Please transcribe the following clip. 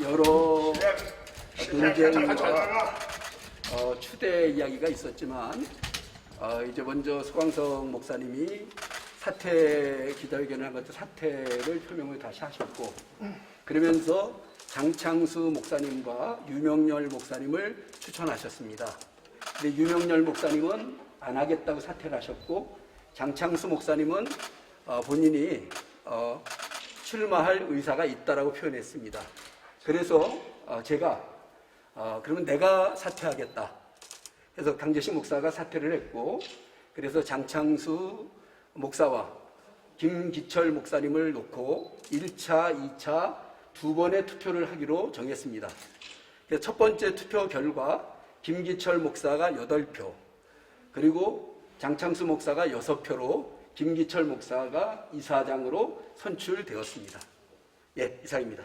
여러 논쟁과 어, 추대 이야기가 있었지만 어, 이제 먼저 소광성 목사님이 사퇴 기자회견을 한 것도 사퇴를 표명을 다시 하셨고 그러면서 장창수 목사님과 유명열 목사님을 추천하셨습니다. 근데 유명열 목사님은 안 하겠다고 사퇴를 하셨고 장창수 목사님은 어, 본인이 어, 출마할 의사가 있다라고 표현했습니다. 그래서 어, 제가 어, 그러면 내가 사퇴하겠다. 그래서 강재식 목사가 사퇴를 했고 그래서 장창수 목사와 김기철 목사님을 놓고 1차, 2차 두 번의 투표를 하기로 정했습니다. 첫 번째 투표 결과 김기철 목사가 8표, 그리고 장창수 목사가 6표로 김기철 목사가 이사장으로 선출되었습니다. 예, 이상입니다.